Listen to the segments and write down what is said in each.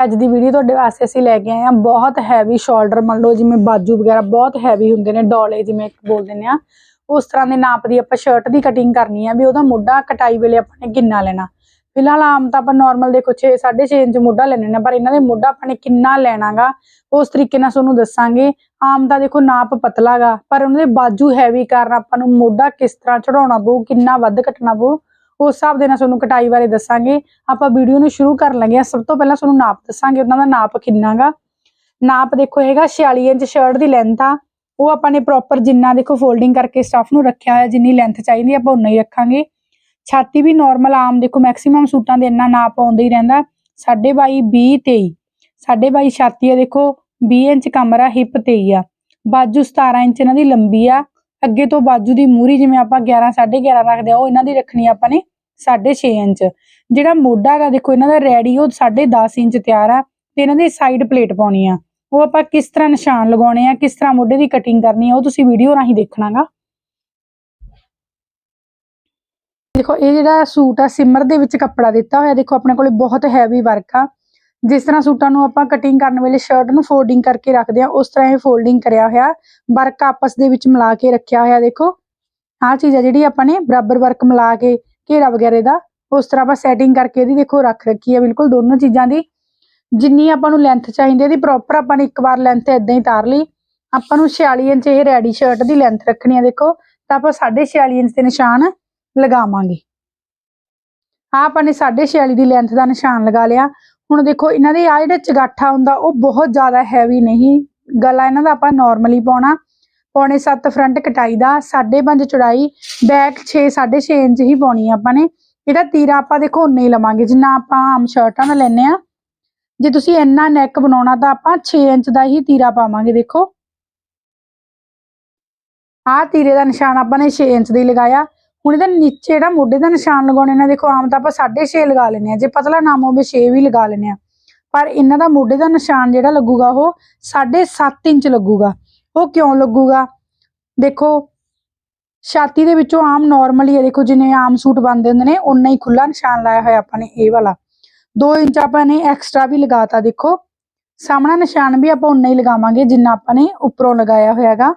ਅੱਜ ਦੀ ਵੀਡੀਓ ਤੁਹਾਡੇ ਵਾਸਤੇ ਅਸੀਂ ਲੈ ਕੇ ਆਏ ਹਾਂ। ਬਹੁਤ ਹੈਵੀ ਸ਼ੋਲਡਰ ਮੰਨ ਲਓ, ਜਿਵੇਂ ਬਾਜੂ ਵਗੈਰਾ ਬਹੁਤ ਹੈਵੀ ਹੁੰਦੇ ਨੇ, ਡੋਲੇ ਜਿਵੇਂ ਬੋਲ ਦਿੰਦੇ ਆ। ਉਸ ਤਰ੍ਹਾਂ ਦੇ ਨਾਪ ਦੀ ਆਪਾਂ ਸ਼ਰਟ ਦੀ ਕਟਿੰਗ ਕਰਨੀ ਆ ਵੀ ਉਹਦਾ ਮੋਢਾ ਕਟਾਈ ਵੇਲੇ ਆਪਾਂ ਨੇ ਕਿੰਨਾ ਲੈਣਾ। ਫਿਲਹਾਲ ਆਮ ਤਾਂ ਆਪਾਂ ਨਾਰਮਲ ਦੇਖੋ 6 6.5 ਇੰਚ ਮੋਢਾ ਲੈਣੇ ਨੇ ਪਰ ਇਹਨਾਂ ਦੇ ਮੋਢਾ ਆਪਾਂ ਨੇ ਕਿੰਨਾ ਲੈਣਾਗਾ, ਉਸ ਤਰੀਕੇ ਨਾਲ ਤੁਹਾਨੂੰ ਦੱਸਾਂਗੇ। ਆਮ ਤਾਂ ਦੇਖੋ ਨਾਪ ਪਤਲਾਗਾ, ਪਰ ਉਹਨਾਂ ਦੇ ਬਾਜੂ ਹੈਵੀ ਕਾਰਨ ਆਪਾਂ ਨੂੰ ਮੋਢਾ ਕਿਸ ਤਰ੍ਹਾਂ ਚੜਾਉਣਾ ਪਊ, ਕਿੰਨਾ ਵੱਧ ਕੱਟਣਾ ਪਊ ਉਸ ਹਿਸਾਬ ਦੇ ਨਾਲ ਤੁਹਾਨੂੰ ਕਟਾਈ ਬਾਰੇ ਦੱਸਾਂਗੇ। ਆਪਾਂ ਵੀਡੀਓ ਨੂੰ ਸ਼ੁਰੂ ਕਰਨ ਲੱਗੇ ਹਾਂ। ਸਭ ਤੋਂ ਪਹਿਲਾਂ ਤੁਹਾਨੂੰ ਨਾਪ ਦੱਸਾਂਗੇ। ਉਹਨਾਂ ਦਾ ਨਾਪ ਕਿੰਨਾਗਾ? ਨਾਪ ਦੇਖੋ ਹੈਗਾ 46 ਇੰਚ ਸ਼ਰਟ ਦੀ ਲੈਂਥ ਆ। ਉਹ ਆਪਾਂ ਨੇ ਪ੍ਰੋਪਰ ਜਿੰਨਾ ਦੇਖੋ ਫੋਲਡਿੰਗ ਕਰਕੇ ਸਟਫ ਨੂੰ ਰੱਖਿਆ ਹੋਇਆ, ਜਿੰਨੀ ਲੈਂਥ ਚਾਹੀਦੀ ਆਪਾਂ ਉਨਾ ਹੀ ਰੱਖਾਂਗੇ। ਛਾਤੀ ਵੀ ਨਾਰਮਲ ਆਮ ਦੇਖੋ ਮੈਕਸਿਮਮ ਸੂਟਾਂ ਦੇ ਇੰਨਾ ਨਾਪ ਆਉਂਦਾ ਹੀ ਰਹਿੰਦਾ। 22 20 23 22 ਛਾਤੀ ਆ ਦੇਖੋ 20 ਇੰਚ ਕਮਰਾ ਹਿੱਪ 23 ਆ। ਬਾਜੂ 17 ਇੰਚ ਇਹਨਾਂ ਦੀ ਲੰਬੀ ਆ। ਅੱਗੇ ਤੋਂ ਬਾਜੂ ਦੀ ਮੂਰੀ ਜਿਵੇਂ ਆਪਾਂ 11 11.5 ਰੱਖਦੇ ਆ, ਉਹ ਇਹਨਾਂ ਦੀ ਰੱਖਣੀ ਆਪਾਂ ਨੇ 6.5 ਇੰਚ। ਜਿਹੜਾ ਮੋਢਾ ਹੈਗਾ, ਦੇਖੋ ਇਹਨਾਂ ਦਾ ਰੈਡੀ, ਉਹ 10.5 ਇੰਚ ਤਿਆਰ ਆ ਤੇ ਇਹਨਾਂ ਦੀ ਸਾਈਡ ਪਲੇਟ ਪਾਉਣੀ ਆ। ਉਹ ਆਪਾਂ ਕਿਸ ਤਰ੍ਹਾਂ ਨਿਸ਼ਾਨ ਲਗਾਉਣੇ ਆ, ਕਿਸ ਤਰ੍ਹਾਂ ਮੋਢੇ ਦੀ ਕਟਿੰਗ ਕਰਨੀ ਆ, ਉਹ ਤੁਸੀਂ ਵੀਡੀਓ ਰਾਹੀਂ ਦੇਖਣਾਗਾ। ਦੇਖੋ, ਇਹ ਜਿਹੜਾ ਸੂਟ ਆ, ਸਿਮਰ ਦੇ ਵਿੱਚ ਕੱਪੜਾ ਦਿੱਤਾ ਹੋਇਆ, ਦੇਖੋ ਆਪਣੇ ਕੋਲੇ ਬਹੁਤ ਹੈਵੀ ਵਰਕ ਆ। ਜਿਸ ਤਰ੍ਹਾਂ ਸੂਟਾਂ ਨੂੰ ਆਪਾਂ ਕਟਿੰਗ ਕਰਨ ਵੇਲੇ ਸ਼ਰਟ ਨੂੰ ਫੋਲਡਿੰਗ ਕਰਕੇ ਰੱਖਦੇ ਆ ਉਸ ਤਰ੍ਹਾਂ ਇਹ ਫੋਲਡਿੰਗ ਕਰਿਆ ਹੋਇਆ, ਵਰਕ ਆਪਸ ਦੇ ਵਿੱਚ ਮਿਲਾ ਕੇ ਰੱਖਿਆ ਹੋਇਆ ਦੇਖੋ। ਆਹ ਚੀਜ਼ ਆ ਜਿਹੜੀ ਆਪਾਂ ਨੇ ਬਰਾਬਰ ਵਰਕ ਮਿਲਾ ਕੇ, ਘੇਰਾ ਵਗੈਰੇ ਦਾ, ਉਸ ਤਰ੍ਹਾਂ ਆਪਾਂ ਸੈਟਿੰਗ ਕਰਕੇ ਇਹਦੀ ਦੇਖੋ ਰੱਖ ਰੱਖੀ ਆ ਬਿਲਕੁਲ ਦੋਨੋਂ ਚੀਜ਼ਾਂ ਦੀ। ਜਿੰਨੀ ਆਪਾਂ ਨੂੰ ਲੈਂਥ ਚਾਹੀਦੀ ਹੈ ਇਹਦੀ ਪ੍ਰੋਪਰ ਆਪਾਂ ਨੇ ਇੱਕ ਵਾਰ ਲੈਂਥ ਇਦਾਂ ਹੀ ਤਾਰ ਲਈ। ਆਪਾਂ ਨੂੰ 46 ਇੰਚ ਇਹ ਰੈਡੀ ਸ਼ਰਟ ਦੀ ਲੈਂਥ ਰੱਖਣੀ ਆ ਦੇਖੋ, ਤਾਂ ਆਪਾਂ 46 ਇੰਚ ਦੇ ਨਿਸ਼ਾਨ ਲਗਾਵਾਂਗੇ। ਆ ਆਪਾਂ ਨੇ 46 ਦੀ ਲੈਂਥ ਦਾ ਨਿਸ਼ਾਨ ਲਗਾ ਲਿਆ। ਹੁਣ ਦੇਖੋ, ਇਹਨਾਂ ਦੇ ਆ ਜਿਹੜਾ ਚਗਾਠਾ ਹੁੰਦਾ, ਉਹ ਬਹੁਤ ਜ਼ਿਆਦਾ ਹੈਵੀ ਨਹੀਂ। ਗਲਾ ਇਹਨਾਂ ਦਾ ਆਪਾਂ ਨਾਰਮਲੀ ਪਾਉਣਾ। ਪੌਣੇ 7 ਫਰੰਟ ਕਟਾਈ ਦਾ 5.5 ਚੌੜਾਈ ਬੈਕ 6 6.5 ਇੰਚ ਹੀ ਪਾਉਣੀ ਆਪਾਂ ਨੇ। ਇਹਦਾ ਤੀਰਾ ਆਪਾਂ ਦੇਖੋ, ਉਨਾ ਹੀ ਲਵਾਂਗੇ। ਜਿੰਨਾ ਆਪਾਂ ਆਮ ਸ਼ਰਟਾਂ ਦਾ ਲੈਨੇ ਆ। ਜੇ ਤੁਸੀਂ ਇੰਨਾ ਨੈਕ ਬਣਾਉਣਾ, ਤਾਂ ਆਪਾਂ 6 ਇੰਚ ਦਾ ਹੀ ਤੀਰਾ ਪਾਵਾਂਗੇ, ਦੇਖੋ। ਆਹ ਤੀਰੇ ਦਾ ਨਿਸ਼ਾਨ ਆਪਾਂ ਨੇ 6 ਇੰਚ ਦਾ ਹੀ ਲਗਾਇਆ। ਹੁਣ ਇਹਦਾ ਨੀਚੇ ਜਿਹੜਾ ਮੋਢੇ ਦਾ ਨਿਸ਼ਾਨ ਲਗਾਉਣੇ ਨੇ ਦੇਖੋ ਆਮ ਤਾਂ ਆਪਾਂ 6.5 ਲਗਾ ਲੈਨੇ ਆ ਜੇ ਪਤਲਾ ਨਾਮ ਹੋਵੇ 6 ਵੀ ਲਗਾ ਲੈਨੇ ਆ ਪਰ ਇਹਨਾਂ ਦਾ ਮੋਢੇ ਦਾ ਨਿਸ਼ਾਨ ਜਿਹੜਾ ਲੱਗੂਗਾ ਉਹ 7.5 ਇੰਚ ਲੱਗੂਗਾ। ਉਹ ਕਿਉਂ ਲੱਗੂਗਾ? ਦੇਖੋ, ਛਾਤੀ ਦੇ ਵਿੱਚੋਂ ਆਮ ਨਾਰਮਲੀ ਹੈ ਦੇਖੋ ਜਿਵੇਂ ਆਮ ਸੂਟ ਬੰਦੇ ਹੁੰਦੇ ਨੇ ਉਨਾ ਹੀ ਖੁੱਲਾ ਨਿਸ਼ਾਨ ਲਾਇਆ ਹੋਇਆ ਆਪਾਂ ਨੇ ਇਹ ਵਾਲਾ। 2 ਇੰਚ ਆਪਾਂ ਨੇ ਐਕਸਟਰਾ ਵੀ ਲਗਾਤਾ, ਦੇਖੋ। ਸਾਹਮਣਾ ਨਿਸ਼ਾਨ ਵੀ ਆਪਾਂ ਉਨਾ ਹੀ ਲਗਾਵਾਂਗੇ ਜਿੰਨਾ ਆਪਾਂ ਨੇ ਉੱਪਰੋਂ ਲਗਾਇਆ ਹੋਇਆਗਾ।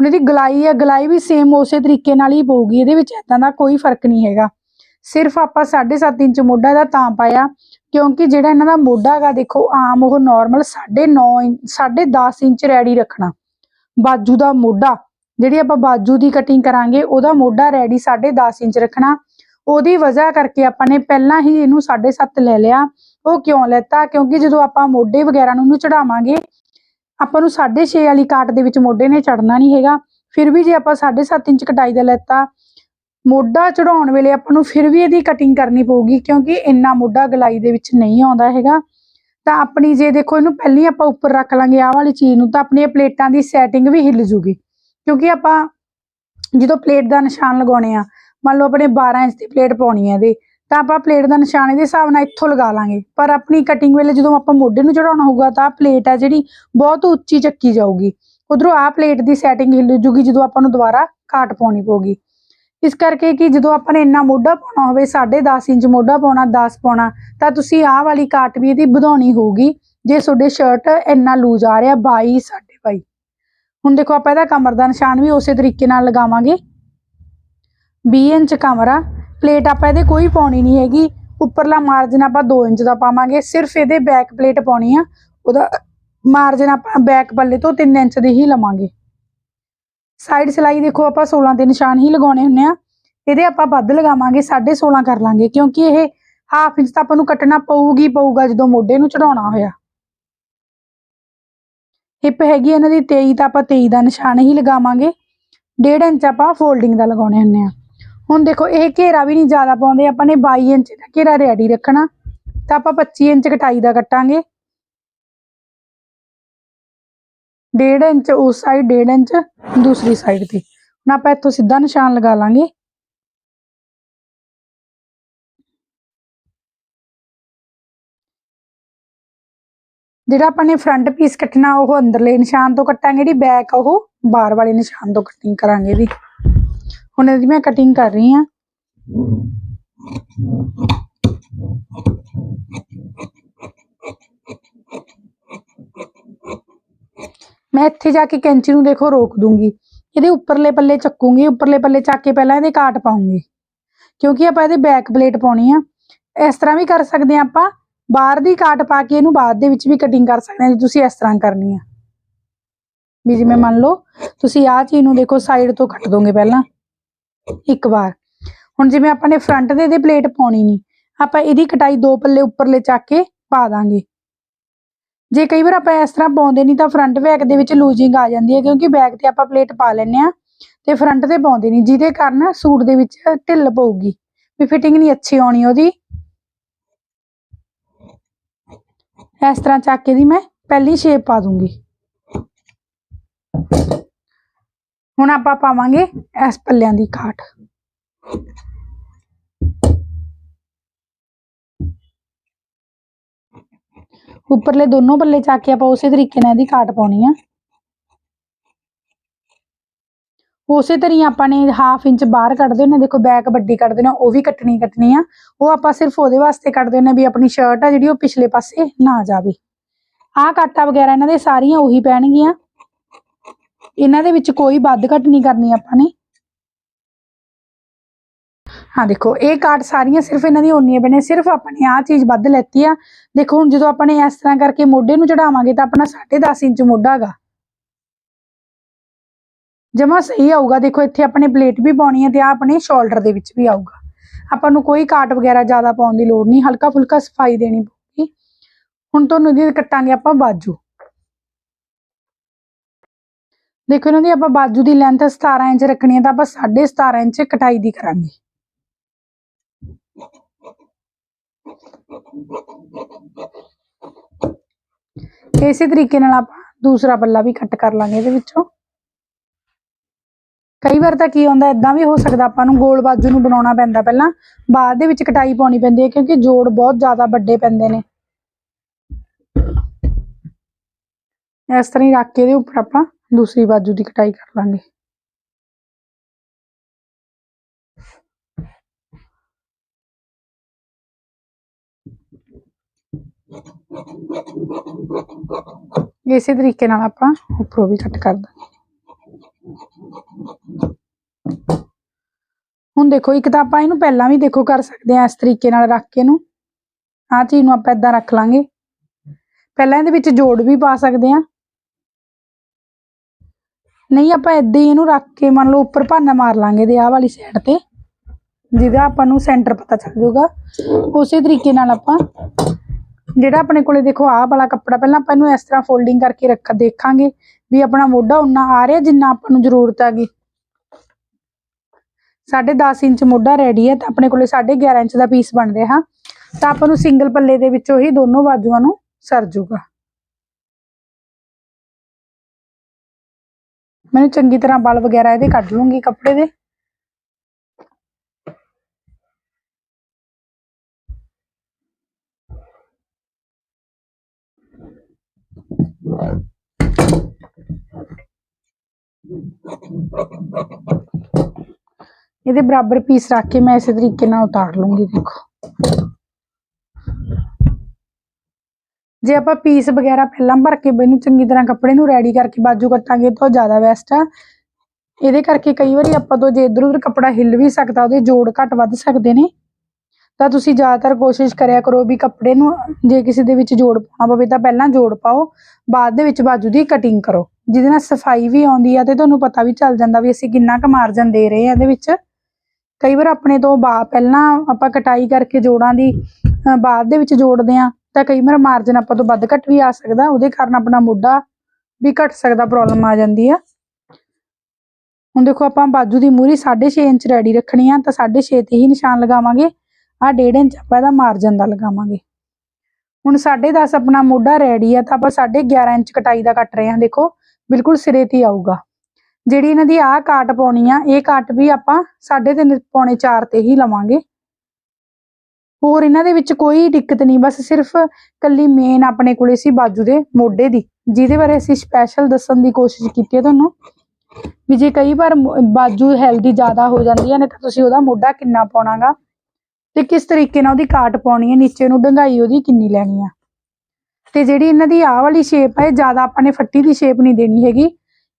ਹੁਣ ਇਹਦੀ ਗਲਾਈ ਆ, ਗਲਾਈ ਵੀ ਸੇਮ ਉਸੇ ਤਰੀਕੇ ਨਾਲ ਹੀ ਪਊਗੀ, ਇਹਦੇ ਵਿੱਚ ਇਦਾਂ ਦਾ ਕੋਈ ਫ਼ਰਕ ਨਹੀਂ ਹੈਗਾ। ਸਿਰਫ ਆਪਾਂ 7.5 ਇੰਚ ਮੋਢਾ ਦਾ ਤਾਂ ਪਾਇਆ, ਕਿਉਂਕਿ ਜਿਹੜਾ ਇਹਨਾਂ ਦਾ ਮੋਢਾ ਹੈਗਾ, ਦੇਖੋ, ਆਮ ਉਹ ਨਾਰਮਲ 9.5 ਇੰਚ 10.5 ਇੰਚ ਰੈਡੀ ਰੱਖਣਾ। ਬਾਜੂ ਦਾ ਮੋਢਾ, ਜਿਹੜੀ ਆਪਾਂ ਬਾਜੂ ਦੀ ਕਟਿੰਗ ਕਰਾਂਗੇ, ਉਹਦਾ ਮੋਢਾ ਰੈਡੀ 10.5 ਇੰਚ ਰੱਖਣਾ। ਉਹਦੀ ਵਜ੍ਹਾ ਕਰਕੇ ਆਪਾਂ ਨੇ ਪਹਿਲਾਂ ਹੀ ਇਹਨੂੰ 7.5 ਲੈ ਲਿਆ। ਉਹ ਕਿਉਂ ਲੈਤਾ? ਕਿਉਂਕਿ ਜਦੋਂ ਆਪਾਂ ਮੋਢੇ ਵਗੈਰਾ ਨੂੰ ਇਹਨੂੰ ਚੜਾਵਾਂਗੇ ਆਪਾਂ ਨੂੰ 6.5 ਵਾਲੀ ਕਾਟ ਦੇ ਵਿੱਚ ਮੋਢੇ ਨੇ ਚੜਨਾ ਨਹੀਂ ਹੈਗਾ। ਫਿਰ ਵੀ ਜੇ ਆਪਾਂ 7.5 ਇੰਚ ਕਟਾਈ ਦਾ ਲੈਤਾ, ਮੋਢਾ ਚੜਾਉਣ ਵੇਲੇ ਆਪਾਂ ਨੂੰ ਫਿਰ ਵੀ ਇਹਦੀ ਕਟਿੰਗ ਕਰਨੀ ਪਊਗੀ ਕਿਉਂਕਿ ਇੰਨਾ ਮੋਢਾ ਗਲਾਈ ਦੇ ਵਿੱਚ ਨਹੀਂ ਆਉਂਦਾ ਹੈਗਾ। ਤਾਂ ਆਪਣੀ ਜੇ ਦੇਖੋ ਇਹਨੂੰ ਪਹਿਲੀ ਆਪਾਂ ਉੱਪਰ ਰੱਖ ਲਾਂਗੇ, ਆਹ ਵਾਲੀ ਚੀਜ਼ ਨੂੰ ਤਾਂ ਆਪਣੀਆਂ ਪਲੇਟਾਂ ਦੀ ਸੈਟਿੰਗ ਵੀ ਹਿੱਲ ਜੂਗੀ। ਕਿਉਂਕਿ ਆਪਾਂ ਜਦੋਂ ਪਲੇਟ ਦਾ ਨਿਸ਼ਾਨ ਲਗਾਉਣੇ ਆ, ਮੰਨ ਲਓ ਆਪਣੇ 12 ਇੰਚ ਦੀ ਪਲੇਟ ਪਾਉਣੀ ਹੈ ਇਹਦੇ ਤਾਂ ਆਪਾਂ ਪਲੇਟ ਦਾ ਨਿਸ਼ਾਨ ਇਹਦੇ ਹਿਸਾਬ ਨਾਲ ਇੱਥੋਂ ਲਗਾ ਲਾਂਗੇ। ਪਰ ਆਪਣੀ ਕਟਿੰਗ ਵੇਲੇ ਜਦੋਂ ਆਪਾਂ ਮੋਢੇ ਨੂੰ ਚੜਾਉਣਾ ਹੋਊਗਾ ਤਾਂ ਪਲੇਟ ਆ ਜਿਹੜੀ ਬਹੁਤ ਉੱਚੀ ਚੱਕੀ ਜਾਊਗੀ। ਉਧਰੋਂ ਆਹ ਪਲੇਟ ਦੀ ਸੈਟਿੰਗ ਹਿੱਲ ਜੂਗੀ ਜਦੋਂ ਆਪਾਂ ਨੂੰ ਦੁਬਾਰਾ ਕਾਟ ਪਾਉਣੀ ਪਊਗੀ। ਇਸ ਕਰਕੇ ਕਿ ਜਦੋਂ ਆਪਾਂ ਨੇ ਇੰਨਾ ਮੋਢਾ ਪਾਉਣਾ ਹੋਵੇ 10.5 ਇੰਚ ਮੋਢਾ ਪਾਉਣਾ 10 ਪਾਉਣਾ, ਤਾਂ ਤੁਸੀਂ ਆਹ ਵਾਲੀ ਕਾਟ ਵੀ ਇਹਦੀ ਵਧਾਉਣੀ ਹੋਊਗੀ। ਜੇ ਤੁਹਾਡੇ ਸ਼ਰਟ ਇੰਨਾ ਲੂਜ਼ ਆ ਰਿਹਾ 22 22 ਹੁਣ ਦੇਖੋ ਆਪਾਂ ਇਹਦਾ ਕਮਰ ਦਾ ਨਿਸ਼ਾਨ ਵੀ ਉਸੇ ਤਰੀਕੇ ਨਾਲ ਲਗਾਵਾਂਗੇ। 20 ਇੰਚ ਕਮਰ। ਆ ਪਲੇਟ ਆਪਾਂ ਇਹਦੇ ਕੋਈ ਪਾਉਣੀ ਨਹੀਂ ਹੈਗੀ। ਉੱਪਰਲਾ ਮਾਰਜਨ ਆਪਾਂ 2 ਇੰਚ ਦਾ ਪਾਵਾਂਗੇ। ਸਿਰਫ ਇਹਦੇ ਬੈਕ ਪਲੇਟ ਪਾਉਣੀ ਆ। ਉਹਦਾ ਮਾਰਜਨ ਆਪਾਂ ਬੈਕ ਪੱਲੇ ਤੋਂ 3 ਇੰਚ ਦੇ ਹੀ ਲਵਾਂਗੇ। ਸਾਈਡ ਸਿਲਾਈ ਦੇਖੋ ਆਪਾਂ 16 ਦੇ ਨਿਸ਼ਾਨ ਹੀ ਲਗਾਉਣੇ ਹੁੰਨੇ ਆ। ਇਹਦੇ ਆਪਾਂ ਵੱਧ ਲਗਾਵਾਂਗੇ 16.5 ਕਰ ਲਾਂਗੇ। ਕਿਉਂਕਿ ਇਹ ਹਾਫ ਇੰਚ ਤਾਂ ਆਪਾਂ ਨੂੰ ਕੱਟਣਾ ਪਊਗੀ ਪਊਗਾ ਜਦੋਂ ਮੋਢੇ ਨੂੰ ਚੜਾਉਣਾ ਹੋਇਆ। ਹਿੱਪ ਹੈਗੀ ਇਹਨਾਂ ਦੀ 23 ਤਾਂ ਆਪਾਂ 23 ਦਾ ਨਿਸ਼ਾਨ ਹੀ ਲਗਾਵਾਂਗੇ। 1.5 ਇੰਚ ਆਪਾਂ ਫੋਲਡਿੰਗ ਦਾ ਲਗਾਉਣੇ ਹੁੰਨੇ ਆ। ਹੁਣ ਦੇਖੋ, ਇਹ ਘੇਰਾ ਵੀ ਨਹੀਂ ਜ਼ਿਆਦਾ ਪਾਉਂਦੇ, ਆਪਾਂ ਨੇ 22 ਇੰਚ ਦਾ ਘੇਰਾ ਰੈਡੀ ਰੱਖਣਾ, ਤਾਂ ਆਪਾਂ 25 ਇੰਚ ਕਟਾਈ ਦਾ ਕੱਟਾਂਗੇ। 1.5 ਇੰਚ ਉਸ ਸਾਈਡ 1.5 ਇੰਚ ਦੂਸਰੀ ਸਾਈਡ ਤੇ। ਹੁਣ ਆਪਾਂ ਇੱਥੋਂ ਸਿੱਧਾ ਨਿਸ਼ਾਨ ਲਗਾ ਲਾਂਗੇ। ਜਿਹੜਾ ਆਪਾਂ ਨੇ ਫਰੰਟ ਪੀਸ ਕੱਟਣਾ, ਉਹ ਅੰਦਰਲੇ ਨਿਸ਼ਾਨ ਤੋਂ ਕੱਟਾਂਗੇ, ਜਿਹੜੀ ਬੈਕ ਉਹ ਬਾਹਰ ਵਾਲੇ ਨਿਸ਼ਾਨ ਤੋਂ ਕਟਿੰਗ ਕਰਾਂਗੇ ਇਹਦੀ ਹੁਣ ਇਹਦੀ ਮੈਂ ਕਟਿੰਗ ਕਰ ਰਹੀ ਹਾਂ। ਮੈਂ ਇੱਥੇ ਜਾ ਕੇ ਕੈਂਚੀ ਨੂੰ ਦੇਖੋ ਰੋਕ ਦੂੰਗੀ। ਇਹਦੇ ਉੱਪਰਲੇ ਪੱਲੇ ਚੱਕੂਗੀ, ਉੱਪਰਲੇ ਪੱਲੇ ਚੱਕ ਕੇ ਪਹਿਲਾਂ ਇਹਦੇ ਕਾਟ ਪਾਉਂਗੀ। ਕਿਉਂਕਿ ਆਪਾਂ ਇਹਦੇ ਬੈਕ ਪਲੇਟ ਪਾਉਣੀ ਆ। ਇਸ ਤਰ੍ਹਾਂ ਵੀ ਕਰ ਸਕਦੇ ਆ ਆਪਾਂ। ਬਾਹਰ ਦੀ ਕਾਟ ਪਾ ਕੇ ਇਹਨੂੰ ਬਾਅਦ ਦੇ ਵਿੱਚ ਵੀ ਕਟਿੰਗ ਕਰ ਸਕਦੇ ਆ ਜੇ ਤੁਸੀਂ ਇਸ ਤਰ੍ਹਾਂ ਕਰਨੀ ਆ। ਵੀ ਜਿਵੇਂ ਮੰਨ ਲਓ, ਤੁਸੀਂ ਆਹ ਚੀਜ਼ ਨੂੰ ਦੇਖੋ ਸਾਈਡ ਤੋਂ ਕੱਟ ਦੋਗੇ ਪਹਿਲਾਂ। ਇੱਕ ਵਾਰ। ਹੁਣ ਜਿਵੇਂ ਆਪਾਂ ਨੇ ਫਰੰਟ ਦੇ ਇਹਦੇ ਪਲੇਟ ਪਾਉਣੀ ਨਹੀਂ ਆਪਾਂ ਇਹਦੀ ਕਟਾਈ ਦੋ ਪੱਲੇ ਉੱਪਰਲੇ ਚੱਕ ਕੇ ਪਾ ਦਾਂਗੇ। ਜੇ ਕਈ ਵਾਰ ਆਪਾਂ ਇਸ ਤਰ੍ਹਾਂ ਪਾਉਂਦੇ ਨਹੀਂ ਤਾਂ ਫਰੰਟ ਬੈਕ ਦੇ ਵਿੱਚ ਲੂਜਿੰਗ ਆ ਜਾਂਦੀ ਹੈ, ਕਿਉਂਕਿ ਬੈਕ ਤੇ ਆਪਾਂ ਪਲੇਟ ਪਾ ਲੈਂਦੇ ਆ ਤੇ ਫਰੰਟ ਤੇ ਪਾਉਂਦੇ ਨਹੀਂ ਜਿਹਦੇ ਕਾਰਨ ਸੂਟ ਦੇ ਵਿੱਚ ਢਿੱਲ ਪਊਗੀ। ਵੀ ਫਿਟਿੰਗ ਨਹੀਂ ਅੱਛੀ ਆਉਣੀ ਉਹਦੀ। ਇਸ ਤਰ੍ਹਾਂ ਚੱਕ ਕੇ ਦੀ ਮੈਂ ਪਹਿਲੀ ਸ਼ੇਪ ਪਾ ਦੂੰਗੀ। ਹੁਣ ਆਪਾਂ ਪਾਵਾਂਗੇ ਇਸ ਪੱਲਿਆਂ ਦੀ ਕਾਟ ਉੱਪਰਲੇ ਦੋਨੋਂ ਪੱਲੇ ਚੱਕ ਕੇ ਆਪਾਂ ਉਸੇ ਤਰੀਕੇ ਨਾਲ ਇਹਦੀ ਕਾਟ ਪਾਉਣੀ ਆ। ਉਸੇ ਤਰੀਕੇ ਆਪਾਂ ਨੇ ਹਾਫ ਇੰਚ ਬਾਹਰ ਕੱਢਦੇ ਨੇ ਦੇਖੋ ਬੈਕ ਵੱਡੀ ਕੱਢਦੇ ਨੇ ਉਹ ਵੀ ਕੱਟਣੀ ਕੱਟਣੀ ਆ। ਉਹ ਆਪਾਂ ਸਿਰਫ ਉਹਦੇ ਵਾਸਤੇ ਕੱਢਦੇ ਨੇ ਵੀ ਆਪਣੀ ਸ਼ਰਟ ਆ ਜਿਹੜੀ ਉਹ ਪਿਛਲੇ ਪਾਸੇ ਨਾ ਜਾਵੇ। ਆਹ ਕਾਟਾ ਵਗੈਰਾ ਇਹਨਾਂ ਦੇ ਸਾਰੀਆਂ ਉਹੀ ਪੈਣਗੀਆਂ। ਇਹਨਾਂ ਦੇ ਵਿੱਚ ਕੋਈ ਵੱਧ ਘੱਟ ਨਹੀਂ ਕਰਨੀ ਆਪਾਂ ਨੇ। ਹਾਂ, ਦੇਖੋ, ਇਹ ਕਾਟ ਸਾਰੀਆਂ ਸਿਰਫ ਇਹਨਾਂ ਦੀ ਓਨੀਆਂ ਬਣੇ ਸਿਰਫ ਆਪਾਂ ਨੇ ਆਹ ਚੀਜ਼ ਵੱਧ ਲੈਤੀ ਆ। ਦੇਖੋ, ਹੁਣ ਜਦੋਂ ਆਪਾਂ ਨੇ ਇਸ ਤਰ੍ਹਾਂ ਕਰਕੇ ਮੋਢੇ ਨੂੰ ਚੜਾਵਾਂਗੇ ਤਾਂ ਆਪਣਾ 10.5 ਇੰਚ ਮੋਢਾ ਹੈਗਾ। ਜਮਾ ਸਹੀ ਆਊਗਾ। ਦੇਖੋ, ਇੱਥੇ ਆਪਣੇ ਪਲੇਟ ਵੀ ਪਾਉਣੀ ਹੈ ਤੇ ਆ ਆਪਣੇ ਸ਼ੋਲਡਰ ਦੇ ਵਿੱਚ ਵੀ ਆਊਗਾ। ਆਪਾਂ ਨੂੰ ਕੋਈ ਕਾਟ ਵਗੈਰਾ ਜ਼ਿਆਦਾ ਪਾਉਣ ਦੀ ਲੋੜ ਨਹੀਂ ਹਲਕਾ ਫੁਲਕਾ ਸਫ਼ਾਈ ਦੇਣੀ ਪਊਗੀ। ਹੁਣ ਤੁਹਾਨੂੰ ਇਹਦੀ ਕੱਟਾਂਗੇ ਆਪਾਂ ਬਾਜੂ। ਦੇਖੋ ਇਹਨਾਂ ਦੀ ਆਪਾਂ ਬਾਜੂ ਦੀ ਲੈਂਥ 17 ਇੰਚ ਰੱਖਣੀ ਹੈ ਤਾਂ ਆਪਾਂ 17.5 ਇੰਚ ਕਟਾਈ ਦੀ ਕਰਾਂਗੇ। ਇਸੇ ਤਰੀਕੇ ਨਾਲ ਆਪਾਂ ਦੂਸਰਾ ਪੱਲਾ ਵੀ ਕੱਟ ਕਰ ਲਾਂਗੇ ਇਹਦੇ ਵਿੱਚੋਂ। ਕਈ ਵਾਰ ਤਾਂ ਕੀ ਹੁੰਦਾ ਇਦਾਂ ਵੀ ਹੋ ਸਕਦਾ ਆਪਾਂ ਨੂੰ ਗੋਲ ਬਾਜੂ ਨੂੰ ਬਣਾਉਣਾ ਪੈਂਦਾ ਪਹਿਲਾਂ, ਬਾਅਦ ਦੇ ਵਿੱਚ ਕਟਾਈ ਪਾਉਣੀ ਪੈਂਦੀ ਹੈ ਕਿਉਂਕਿ ਜੋੜ ਬਹੁਤ ਜ਼ਿਆਦਾ ਵੱਡੇ ਪੈਂਦੇ ਨੇ। ਇਸ ਤਰ੍ਹਾਂ ਹੀ ਰੱਖ ਕੇ ਇਹਦੇ ਉੱਪਰ ਆਪਾਂ ਦੂਸਰੀ ਬਾਜੂ ਦੀ ਕਟਾਈ ਕਰ ਲਾਂਗੇ। ਇਸੇ ਤਰੀਕੇ ਨਾਲ ਆਪਾਂ ਉੱਪਰੋਂ ਵੀ ਕੱਟ ਕਰ ਦਾਂਗੇ। ਹੁਣ ਦੇਖੋ, ਇੱਕ ਤਾਂ ਆਪਾਂ ਇਹਨੂੰ ਪਹਿਲਾਂ ਵੀ ਦੇਖੋ ਕਰ ਸਕਦੇ ਆ ਇਸ ਤਰੀਕੇ ਨਾਲ ਰੱਖ ਕੇ ਇਹਨੂੰ। ਆਹ ਚੀਜ਼ ਨੂੰ ਆਪਾਂ ਇਦਾਂ ਰੱਖ ਲਾਂਗੇ। ਪਹਿਲਾਂ ਇਹਦੇ ਵਿੱਚ ਜੋੜ ਵੀ ਪਾ ਸਕਦੇ ਆ ਨਹੀਂ, ਆਪਾਂ ਇੱਦਾਂ ਹੀ ਇਹਨੂੰ ਰੱਖ ਕੇ ਮੰਨ ਲਓ ਉੱਪਰ ਭਾਨਾ ਮਾਰ ਲਾਂਗੇ ਦੇ ਆਹ ਵਾਲੀ ਸਾਈਡ ਤੇ, ਜਿਹਦਾ ਆਪਾਂ ਨੂੰ ਸੈਂਟਰ ਪਤਾ ਚੱਲ ਜਾਊਗਾ। ਉਸੇ ਤਰੀਕੇ ਨਾਲ ਆਪਾਂ ਜਿਹੜਾ ਆਪਣੇ ਕੋਲੇ ਦੇਖੋ ਆਹ ਵਾਲਾ ਕੱਪੜਾ, ਪਹਿਲਾਂ ਆਪਾਂ ਇਹਨੂੰ ਇਸ ਤਰ੍ਹਾਂ ਫੋਲਡਿੰਗ ਕਰਕੇ ਰੱਖ, ਦੇਖਾਂਗੇ ਵੀ ਆਪਣਾ ਮੋਢਾ ਉਨਾ ਆ ਰਿਹਾ ਜਿੰਨਾ ਆਪਾਂ ਨੂੰ ਜ਼ਰੂਰਤ ਹੈਗੀ। 10.5 ਇੰਚ ਮੋਢਾ ਰੈਡੀ ਹੈ ਤਾਂ ਆਪਣੇ ਕੋਲੇ 11.5 ਇੰਚ ਦਾ ਪੀਸ ਬਣ ਰਿਹਾ, ਤਾਂ ਆਪਾਂ ਨੂੰ ਸਿੰਗਲ ਪੱਲੇ ਦੇ ਵਿੱਚੋਂ ਹੀ ਦੋਨੋਂ ਬਾਜੂਆਂ ਨੂੰ ਸਰ ਜੂਗਾ ਮੈਨੂੰ ਚੰਗੀ ਤਰ੍ਹਾਂ ਬਲ ਵਗੈਰਾ ਇਹਦੇ ਕੱਢ ਲੂੰਗੀ ਕੱਪੜੇ ਦੇ। ਇਹਦੇ ਬਰਾਬਰ ਪੀਸ ਰੱਖ ਕੇ ਮੈਂ ਇਸੇ ਤਰੀਕੇ ਨਾਲ ਉਤਾਰ ਲੂੰਗੀ, ਦੇਖੋ। ਜੇ ਆਪਾਂ ਪੀਸ ਵਗੈਰਾ ਪਹਿਲਾਂ ਭਰ ਕੇ ਇਹਨੂੰ ਚੰਗੀ ਤਰ੍ਹਾਂ ਕੱਪੜੇ ਨੂੰ ਰੈਡੀ ਕਰਕੇ ਬਾਜੂ ਕੱਟਾਂਗੇ ਤਾਂ ਉਹ ਜ਼ਿਆਦਾ ਬੈਸਟ ਆ। ਇਹਦੇ ਕਰਕੇ ਕਈ ਵਾਰੀ ਆਪਾਂ ਤੋਂ ਜੇ ਇਧਰ ਉਧਰ ਕੱਪੜਾ ਹਿੱਲ ਵੀ ਸਕਦਾ, ਉਹਦੇ ਜੋੜ ਘੱਟ ਵੱਧ ਸਕਦੇ ਨੇ। ਤਾਂ ਤੁਸੀਂ ਜ਼ਿਆਦਾਤਰ ਕੋਸ਼ਿਸ਼ ਕਰਿਆ ਕਰੋ ਵੀ ਕੱਪੜੇ ਨੂੰ ਜੇ ਕਿਸੇ ਦੇ ਵਿੱਚ ਜੋੜ ਪਾਉਣਾ ਪਵੇ ਤਾਂ ਪਹਿਲਾਂ ਜੋੜ ਪਾਓ, ਬਾਅਦ ਦੇ ਵਿੱਚ ਬਾਜੂ ਦੀ ਕਟਿੰਗ ਕਰੋ। ਜਿਹਦੇ ਨਾਲ ਸਫ਼ਾਈ ਵੀ ਆਉਂਦੀ ਆ ਤੇ ਤੁਹਾਨੂੰ ਪਤਾ ਵੀ ਚੱਲ ਜਾਂਦਾ ਵੀ ਅਸੀਂ ਕਿੰਨਾ ਕੁ ਮਾਰਜਨ ਦੇ ਰਹੇ ਆ ਇਹਦੇ ਵਿੱਚ। ਕਈ ਵਾਰ ਆਪਣੇ ਤੋਂ ਬਾ, ਪਹਿਲਾਂ ਆਪਾਂ ਕਟਾਈ ਕਰਕੇ ਜੋੜਾਂ ਦੀ ਬਾਅਦ ਦੇ ਵਿੱਚ ਜੋੜਦੇ ਆ। ਤਾਂ ਕਈ ਵਾਰ ਮਾਰਜਨ ਆਪਾਂ ਤੋਂ ਵੱਧ ਘੱਟ ਵੀ ਆ ਸਕਦਾ, ਉਹਦੇ ਕਾਰਨ ਆਪਣਾ ਮੋਢਾ ਵੀ ਘਟ ਸਕਦਾ ਪ੍ਰੋਬਲਮ ਆ ਜਾਂਦੀ ਆ। ਹੁਣ ਦੇਖੋ ਆਪਾਂ ਬਾਜੂ ਦੀ ਮੂਰੀ 6.5 ਇੰਚ ਰੈਡੀ ਰੱਖਣੀ ਆ, ਤਾਂ 6.5 ਤੇ ਹੀ ਨਿਸ਼ਾਨ ਲਗਾਵਾਂਗੇ। ਆ 1.5 ਇੰਚ ਆਪਾਂ ਇਹਦਾ ਮਾਰਜਨ ਦਾ ਲਗਾਵਾਂਗੇ। ਹੁਣ 10.5 ਆਪਣਾ ਮੋਢਾ ਰੈਡੀ ਆ, ਤਾਂ ਆਪਾਂ 11.5 ਇੰਚ ਕਟਾਈ ਦਾ ਕੱਟ ਰਹੇ ਹਾਂ ਦੇਖੋ, ਬਿਲਕੁਲ ਸਿਰੇ ਤੇ ਆਊਗਾ। ਜਿਹੜੀ ਇਹਨਾਂ ਦੀ ਆਹ ਕਾਟ ਪਾਉਣੀ ਆ, ਇਹ ਕਾਟ ਵੀ ਆਪਾਂ 3.5 ਪੌਣੇ 4 ਤੇ ਹੀ ਲਵਾਂਗੇ। ਹੋਰ ਇਹਨਾਂ ਦੇ ਵਿੱਚ ਕੋਈ ਦਿੱਕਤ ਨਹੀਂ, ਬਸ ਸਿਰਫ ਕੱਲੀ ਮੇਨ ਆਪਣੇ ਕੋਲੇ ਸੀ ਬਾਜੂ ਦੇ ਮੋਢੇ ਦੀ, ਜਿਹਦੇ ਬਾਰੇ ਅਸੀਂ ਸਪੈਸ਼ਲ ਦੱਸਣ ਦੀ ਕੋਸ਼ਿਸ਼ ਕੀਤੀ ਹੈ ਤੁਹਾਨੂੰ। ਵੀ ਜੇ ਕਈ ਵਾਰ ਬਾਜੂ ਹੈਲਦੀ ਜ਼ਿਆਦਾ ਹੋ ਜਾਂਦੀ ਹੈ ਨੇ ਤਾਂ ਤੁਸੀਂ ਉਹਦਾ ਮੋਢਾ ਕਿੰਨਾ ਪਾਉਣਾਗਾ? ਤੇ ਕਿਸ ਤਰੀਕੇ ਨਾਲ ਉਹਦੀ ਕਾਟ ਪਾਉਣੀ ਹੈ, ਨੀਚੇ ਨੂੰ ਡੰਗਾਈ ਉਹਦੀ ਕਿੰਨੀ ਲੈਣੀ ਆ ਤੇ ਜਿਹੜੀ ਇਹਨਾਂ ਦੀ ਆਹ ਵਾਲੀ ਸ਼ੇਪ ਹੈ ਜ਼ਿਆਦਾ ਆਪਾਂ ਨੇ ਫੱਟੀ ਦੀ ਸ਼ੇਪ ਨਹੀਂ ਦੇਣੀ ਹੈਗੀ,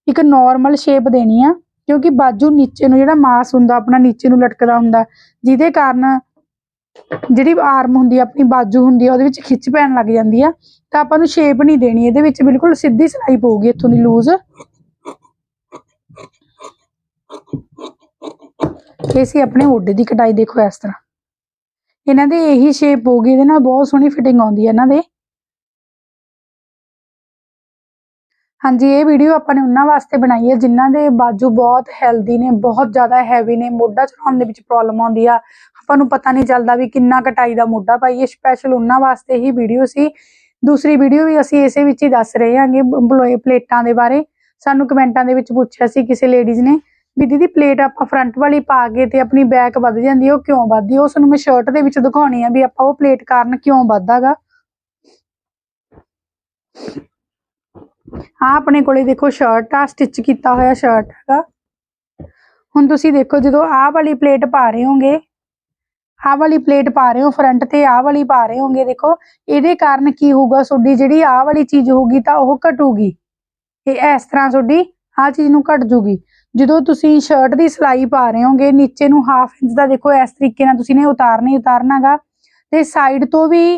ਇੱਕ ਨਾਰਮਲ ਸ਼ੇਪ ਦੇਣੀ ਆ, ਕਿਉਂਕਿ ਬਾਜੂ ਨੀਚੇ ਨੂੰ ਜਿਹੜਾ ਮਾਸ ਹੁੰਦਾ, ਆਪਣਾ ਨੀਚੇ ਨੂੰ ਲਟਕਦਾ ਹੁੰਦਾ, ਜਿਹਦੇ ਕਾਰਨ ਜਿਹੜੀ ਆਰਮ ਹੁੰਦੀ ਆ, ਆਪਣੀ ਬਾਜੂ ਹੁੰਦੀ ਆ, ਉਹਦੇ ਵਿੱਚ ਖਿੱਚ ਪੈਣ ਲੱਗ ਜਾਂਦੀ ਆ, ਤਾਂ ਆਪਾਂ ਨੂੰ ਸ਼ੇਪ ਨਹੀਂ ਦੇਣੀ, ਇਹਦੇ ਵਿੱਚ ਬਿਲਕੁਲ ਸਿੱਧੀ ਸਿਲਾਈ ਪਊਗੀ ਇੱਥੋਂ ਦੀ ਲੂਜ਼ ਇਹ ਸੀ ਆਪਣੇ ਮੋਢੇ ਦੀ ਕਟਾਈ ਦੇਖੋ ਇਸ ਤਰ੍ਹਾਂ। ਇਹਨਾਂ ਦੇ ਇਹੀ ਸ਼ੇਪ ਹੋਊਗੀ ਇਹਦੇ ਨਾਲ ਬਹੁਤ ਸੋਹਣੀ ਫਿਟਿੰਗ ਆਉਂਦੀ ਹੈ ਇਹਨਾਂ ਦੇ। ਹਾਂਜੀ, ਇਹ ਵੀਡੀਓ ਆਪਾਂ ਨੇ ਉਹਨਾਂ ਵਾਸਤੇ ਬਣਾਈ ਹੈ ਜਿਨ੍ਹਾਂ ਦੇ ਬਾਜੂ ਬਹੁਤ ਹੈਲਦੀ ਨੇ, ਬਹੁਤ ਜ਼ਿਆਦਾ ਹੈਵੀ ਨੇ, ਮੋਢਾ ਚੜਾਉਣ ਦੇ ਵਿੱਚ ਪ੍ਰੋਬਲਮ ਆਉਂਦੀ ਆ ਆਪਾਂ ਨੂੰ ਪਤਾ ਨਹੀਂ ਚੱਲਦਾ ਵੀ ਕਿੰਨਾ ਕਟਾਈ ਦਾ ਮੋਢਾ ਪਾਈਏ ਸਪੈਸ਼ਲ ਉਹਨਾਂ ਵਾਸਤੇ ਹੀ ਵੀਡੀਓ ਸੀ। ਦੂਸਰੀ ਵੀਡੀਓ ਵੀ ਅਸੀਂ ਇਸੇ ਵਿੱਚ ਹੀ ਦੱਸ ਰਹੇ ਹਾਂਗੇ ਬਲੋਏ ਪਲੇਟਾਂ ਦੇ ਬਾਰੇ। ਸਾਨੂੰ ਕਮੈਂਟਾਂ ਦੇ ਵਿੱਚ ਪੁੱਛਿਆ ਸੀ ਕਿਸੇ ਲੇਡੀਜ਼ ਨੇ ਵੀ ਦੀਦੀ ਪਲੇਟ ਆਪਾਂ ਫਰੰਟ ਵਾਲੀ ਪਾ ਕੇ ਤੇ ਆਪਣੀ ਬੈਕ ਵੱਧ ਜਾਂਦੀ ਹੈ ਉਹ ਕਿਉਂ ਵੱਧਦੀ ਹੈ ਉਸ ਮੈਂ ਸ਼ਰਟ ਦੇ ਵਿੱਚ ਦਿਖਾਉਣੀ ਆ ਵੀ ਆਪਾਂ ਉਹ ਪਲੇਟ ਕਾਰਨ ਕਿਉਂ ਵੱਧਦਾਗਾ। ਆ ਆਪਣੇ ਕੋਲੇ ਦੇਖੋ ਸ਼ਰਟ ਆ ਸਟਿਚ ਕੀਤਾ ਹੋਇਆ ਸ਼ਰਟ ਹੈਗਾ। ਹੁਣ ਤੁਸੀਂ ਦੇਖੋ ਜਦੋਂ ਆਹ ਵਾਲੀ ਪਲੇਟ ਪਾ ਰਹੇ ਹੋਗੇ ਆਹ ਵਾਲੀ ਪਲੇਟ ਪਾ ਰਹੇ ਹੋ ਫਰੰਟ ਤੇ ਆਹ ਵਾਲੀ ਪਾ ਰਹੇ ਹੋਗੇ, ਦੇਖੋ, ਇਹਦੇ ਕਾਰਨ ਕੀ ਹੋਊਗਾ? ਤੁਹਾਡੀ ਜਿਹੜੀ ਆਹ ਵਾਲੀ ਚੀਜ਼ ਹੋਊਗੀ ਤਾਂ ਉਹ ਘਟੂਗੀ। ਇਹ ਇਸ ਤਰ੍ਹਾਂ ਤੁਹਾਡੀ ਆਹ ਚੀਜ਼ ਨੂੰ ਘਟ ਜੂਗੀ। ਜਦੋਂ ਤੁਸੀਂ ਸ਼ਰਟ ਦੀ ਸਿਲਾਈ ਪਾ ਰਹੇ ਹੋਗੇ, ਨੀਚੇ ਨੂੰ ਹਾਫ ਇੰਚ ਦਾ ਦੇਖੋ, ਇਸ ਤਰੀਕੇ ਨਾਲ ਤੁਸੀਂ ਨੇ ਉਤਾਰਨਾ ਹੀ ਉਤਾਰਨਾਗਾ। ਤੇ ਸਾਈਡ ਤੋਂ ਵੀ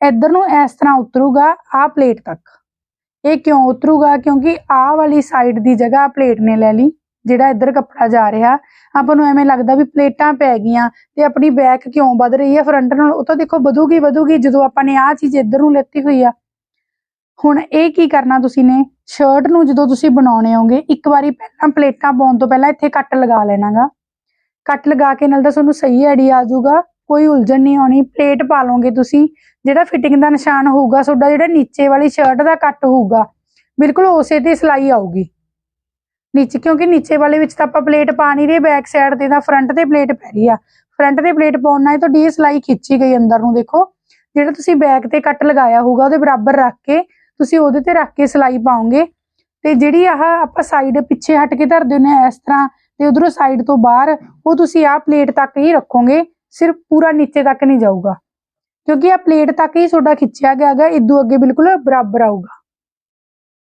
ਇੱਧਰ ਨੂੰ ਇਸ ਤਰ੍ਹਾਂ ਉਤਰੂਗਾ ਆਹ ਪਲੇਟ ਤੱਕ। ਇਹ ਕਿਉਂ ਉਤਰੂਗਾ? ਕਿਉਂਕਿ ਆਹ ਵਾਲੀ ਸਾਈਡ ਦੀ ਜਗ੍ਹਾ ਪਲੇਟ ਨੇ ਲੈ ਲਈ। ਜਿਹੜਾ ਇੱਧਰ ਕੱਪੜਾ ਜਾ ਰਿਹਾ, ਆਪਾਂ ਨੂੰ ਐਵੇਂ ਲੱਗਦਾ ਵੀ ਪਲੇਟਾਂ ਪੈ ਗਈਆਂ ਤੇ ਆਪਣੀ ਬੈਕ ਕਿਉਂ ਵੱਧ ਰਹੀ ਹੈ ਫਰੰਟ ਨਾਲ, ਉਹ ਤਾਂ ਦੇਖੋ ਵਧੂਗੀ ਵਧੂਗੀ, ਜਦੋਂ ਆਪਾਂ ਨੇ ਆਹ ਚੀਜ਼ ਇੱਧਰ ਨੂੰ ਲੈਤੀ ਹੋਈ ਆ। ਹੁਣ ਇਹ ਕੀ ਕਰਨਾ ਤੁਸੀਂ ਨੇ? ਸ਼ਰਟ ਨੂੰ ਜਦੋਂ ਤੁਸੀਂ ਬਣਾਉਣੇ ਹੋਗੇ, ਇੱਕ ਵਾਰੀ ਪਹਿਲਾਂ ਪਲੇਟਾਂ ਪਾਉਣ ਤੋਂ ਪਹਿਲਾਂ ਇੱਥੇ ਕੱਟ ਲਗਾ ਲੈਣਾਗਾ। ਕੱਟ ਲਗਾ ਕੇ ਨਾਲ ਤਾਂ ਤੁਹਾਨੂੰ ਸਹੀ ਆਈਡੀਆ ਆ ਜਾਊਗਾ, ਕੋਈ ਉਲਝਣ ਨਹੀਂ ਆਉਣੀ, ਪਲੇਟ ਪਾ ਲਓਗੇ ਤੁਸੀਂ, ਜਿਹੜਾ ਫਿਟਿੰਗ ਦਾ ਨਿਸ਼ਾਨ ਹੋਊਗਾ, ਤੁਹਾਡਾ ਜਿਹੜਾ ਨੀਚੇ ਵਾਲੀ ਸ਼ਰਟ ਦਾ ਕੱਟ ਹੋਊਗਾ, ਬਿਲਕੁਲ ਉਸੇ ਤੇ ਸਿਲਾਈ ਆਊਗੀ। ਨੀਚੇ, ਕਿਉਂਕਿ ਨੀਚੇ ਵਾਲੇ ਵਿੱਚ ਤਾਂ ਆਪਾਂ ਪਲੇਟ ਪਾ ਨਹੀਂ ਰਹੇ ਬੈਕ ਸਾਈਡ ਤੇ ਤਾਂ ਫਰੰਟ ਤੇ ਪਲੇਟ ਪੈ ਰਹੀ ਆ। ਫਰੰਟ ਤੇ ਪਲੇਟ ਪਾਉਣ ਨਾਲ ਤੁਹਾਡੀ ਇਹ ਸਿਲਾਈ ਖਿੱਚੀ ਗਈ ਅੰਦਰ ਨੂੰ, ਦੇਖੋ। ਜਿਹੜਾ ਤੁਸੀਂ ਬੈਕ ਤੇ ਕੱਟ ਲਗਾਇਆ ਹੋਊਗਾ, ਉਹਦੇ ਬਰਾਬਰ ਰੱਖ ਕੇ ਤੁਸੀਂ ਉਹਦੇ ਤੇ ਰੱਖ ਕੇ ਸਿਲਾਈ ਪਾਉਂਗੇ ਤੇ ਜਿਹੜੀ ਆਹ ਆਪਾਂ ਸਾਈਡ ਪਿੱਛੇ ਹਟ ਕੇ ਧਰਦੇ ਹੁੰਦੇ ਆ ਇਸ ਤਰ੍ਹਾਂ ਤੇ ਉਧਰੋਂ ਸਾਈਡ ਤੋਂ ਬਾਹਰ, ਉਹ ਤੁਸੀਂ ਆਹ ਪਲੇਟ ਤੱਕ ਹੀ ਰੱਖੋਗੇ, ਸਿਰਫ ਪੂਰਾ ਨੀਚੇ ਤੱਕ ਨਹੀਂ ਜਾਊਗਾ। ਕਿਉਂਕਿ ਆ ਪਲੇਟ ਤੱਕ ਹੀ ਤੁਹਾਡਾ ਖਿੱਚਿਆ ਗਿਆ ਹੈਗਾ ਇਦੋਂ ਅੱਗੇ ਬਿਲਕੁਲ ਬਰਾਬਰ ਆਊਗਾ।